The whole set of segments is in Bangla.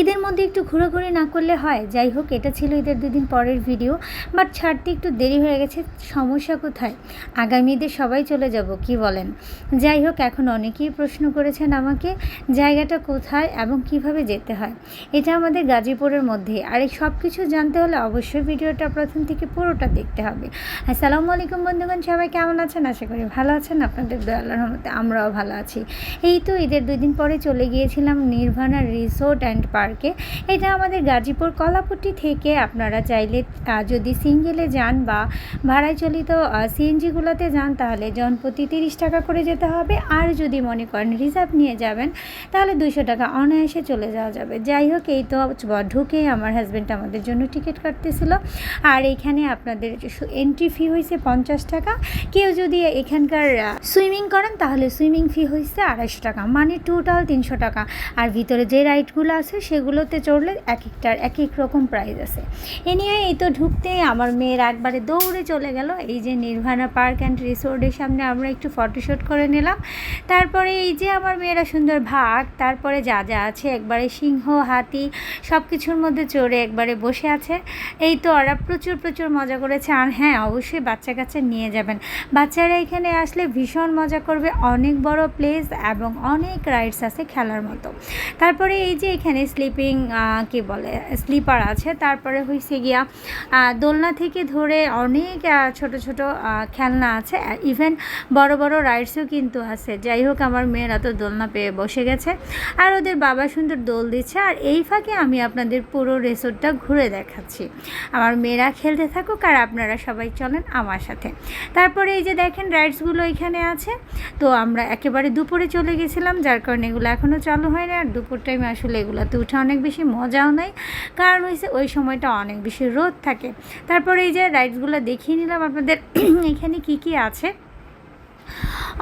ঈদের মধ্যে একটু ঘোরাঘুরি না করলে হয়। যাই হোক, এটা ছিল ঈদের দুদিন পরের ভিডিও। বাট ছাড়তে একটু দেরি হয়ে গেছে, সমস্যা কোথায়? আগামী ঈদে সবাই চলে যাব, কি বলেন? যাই হোক, এখন অনেকেই প্রশ্ন করেছেন আমাকে, জায়গাটা কোথায় এবং কীভাবে যেতে হয়? এটা আমাদের গাজীপুরের মধ্যে। আর এই সব কিছু জানতে হলে অবশ্যই ভিডিওটা প্রথম থেকে পুরোটা দেখতে হবে। আসসালামু আলাইকুম বন্ধুগণ, সবাই কেমন আছেন? আশা করি ভালো আছেন। আপনাদের দয়াল্লার রহমতে আমরাও ভালো আছি। এই তো ঈদের দুই দিন পরে চলে গিয়েছিলাম নির্ভানা রিসোর্ট অ্যান্ড পার্কে এটা আমাদের গাজীপুর কলাপট্টি থেকে আপনারা চাইলে যদি সিঙ্গেলে যান বা ভাড়ায় চলিত সিএনজিগুলোতে যান, তাহলে জনপ্রতি তিরিশ টাকা করে যেতে হবে। আর যদি মনে করেন রিজার্ভ নিয়ে যাবেন, তাহলে দুশো টাকা অনায়াসে চলে যাওয়া যাবে। যাই হোক, এই তো ঢুকে আমার হাজব্যান্ড আমাদের জন্য টিকিট কাটতেছিল। আর এখানে আপনাদের এন্ট্রি ফি হয়েছে পঞ্চাশ টাকা। কেউ যদি এখানকার সুইমিং করেন, তাহলে সুইমিং ফি হয়েছে আড়াইশো টাকা। মানে টোটাল তিনশো টাকা। আর ভিতরে যে রাইডগুলো আছে সেগুলোতে চড়লে এক একটার এক এক রকম প্রাইস আছে। এ নিয়ে এই তো ঢুকতেই আমার মেয়ের একবারে দৌড়ে চলে গেল। এই যে নির্ভানা পার্ক অ্যান্ড রিসোর্টের সামনে আমরা একটু ফটোশ্যুট করে নিলাম। তারপরে এই যে আমার মেয়েরা সুন্দর ভাগ, তারপরে যা যা আছে, একবারে সিংহ, হাতি সব কিছুর মধ্যে চড়ে একবারে বসে আছে। এই তো ওরা প্রচুর প্রচুর মজা করেছে। আর হ্যাঁ অবশ্যই বাচ্চা কাচ্চা নিয়ে যাবেন। বাচ্চারা এখানে আসলে ভীষণ মজা করবে। অনেক বড় প্লেস এবং অনেক রাইডস আছে খেলার মতো। তারপরে এই যে এখানে স্লিপিং কি বলে স্লিপার আছে। তারপরে হয়েছে গিয়া দোলনা থেকে ধরে অনেক ছোট ছোট খেলনা আছে। ইভেন বড় বড় রাইডসও কিন্তু আছে। যাই হোক, আমার মেয়েরা তো দোলনা পেয়ে বসে গেছে। আর ওদের বাবা সুন্দর দোল দিচ্ছে। আর এই ফাঁকে আমি আপনাদের পুরো রিসোর্টটা ঘুরে দেখাচ্ছি। আমার মেয়েরা খেলতে থাকুক আর আপনারা সবাই চলেন আমার সাথে। তারপরে এই যে দেখেন রাইডসগুলো এখানে আছে। তো আমরা একেবারে দুপুরে চলে গেছিলাম, যার কারণে এগুলো এখনও চালু হয়নি। আর দুপুর টাইমে আসলে এগুলোতে উঠে অনেক বেশি মজাও নেয় কারণ হয়েছে ওই সময়টা অনেক বেশি রোদ থাকে। তারপরে এই যে রাইডসগুলো দেখিয়ে নিলাম আপনাদের। এখানে কি কি আছে?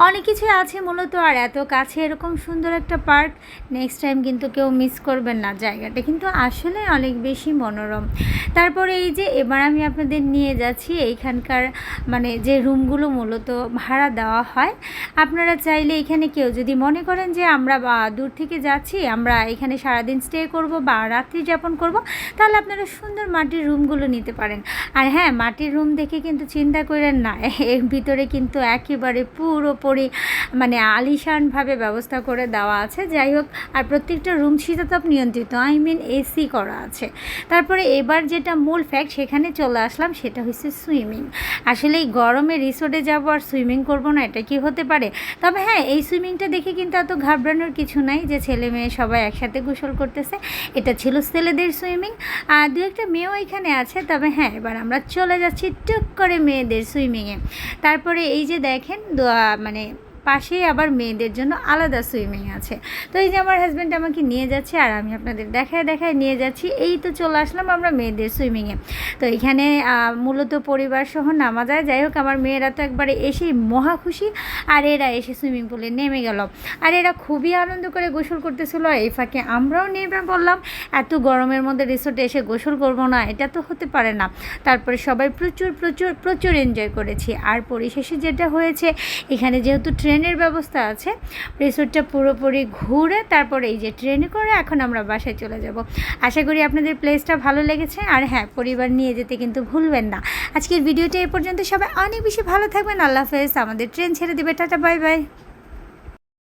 অনেক কিছুই আছে মূলত, আর এত কাছে এরকম সুন্দর একটা পার্ক নেক্সট টাইম কিন্তু কেউ মিস করবেন না জায়গাটা। কিন্তু আসলে অনেক বেশি মনোরম। তারপরে এই যে এবার আমি আপনাদের নিয়ে যাচ্ছি এইখানকার মানে যে রুমগুলো মূলত ভাড়া দেওয়া হয়, আপনারা চাইলে এখানে কেউ যদি মনে করেন যে আমরা দূর থেকে যাচ্ছি, আমরা এখানে সারাদিন স্টে করব বা রাত্রি যাপন করব, তাহলে আপনারা সুন্দর মাটির রুমগুলো নিতে পারেন। আর হ্যাঁ মাটির রুম দেখে কিন্তু চিন্তা করেন না, এর ভিতরে কিন্তু একেবারে পুরোপুরি মানে আলিশানভাবে ব্যবস্থা করে দেওয়া আছে। যাই হোক, আর প্রত্যেকটা রুম শীতাতাপ নিয়ন্ত্রিত। আই মিন এসি করা আছে। তারপরে এবার যেটা মূল ফ্যাক্ট সেখানে চলে আসলাম, সেটা হচ্ছে সুইমিং আসলে এই গরমে রিসোর্টে যাব আর সুইমিং করব না, এটা কি হতে পারে? তবে হ্যাঁ এই সুইমিংটা দেখে কিন্তু এত ঘাবড়ানোর কিছু নাই যে ছেলে মেয়ে সবাই একসাথে গোসল করতেছে। এটা ছিল ছেলেদের সুইমিং আর দু একটা মেয়েও এখানে আছে, তবে হ্যাঁ এবার আমরা চলে যাচ্ছি টুক করে মেয়েদের সুইমিংয়ে তারপরে এই যে দেখেন মানে পাশেই আবার মেয়েদের জন্য আলাদা সুইমিং আছে। তো এই যে আমার হাজব্যান্ড আমাকে নিয়ে যাচ্ছে আর আমি আপনাদের দেখায় দেখায় নিয়ে যাচ্ছি। এই তো চলে আসলাম আমরা মেয়েদের সুইমিংয়ে তো এখানে মূলত পরিবার সহ নামা যায় যাই হোক, আমার মেয়েরা তো একবারে এসেই মহা খুশি। আর এরা এসে সুইমিং পুলে নেমে গেল। আর এরা খুবই আনন্দ করে গোসল করতেছিল। এই ফাঁকে আমরাও নেমে বললাম এত গরমের মধ্যে রিসোর্টে এসে গোসল করব না, এটা তো হতে পারে না। তারপরে সবাই প্রচুর প্রচুর প্রচুর এনজয় করেছি। আর পরিশেষে যেটা হয়েছে, এখানে যেহেতু ট্রেনের ব্যবস্থা আছে। রিসোর্টটা পুরোপুরি ঘুরে তারপরে এই যে ট্রেনে করে এখন আমরা বাসায় চলে যাব। আশা করি আপনাদের প্লেসটা ভালো লেগেছে। আর হ্যাঁ পরিবার নিয়ে যেতে কিন্তু ভুলবেন না। আজকের ভিডিওটা এ পর্যন্ত সবাই অনেক বেশি ভালো থাকবেন। আল্লাহ হাফেজ। আমাদের ট্রেন ছেড়ে দেবে। Tata bye bye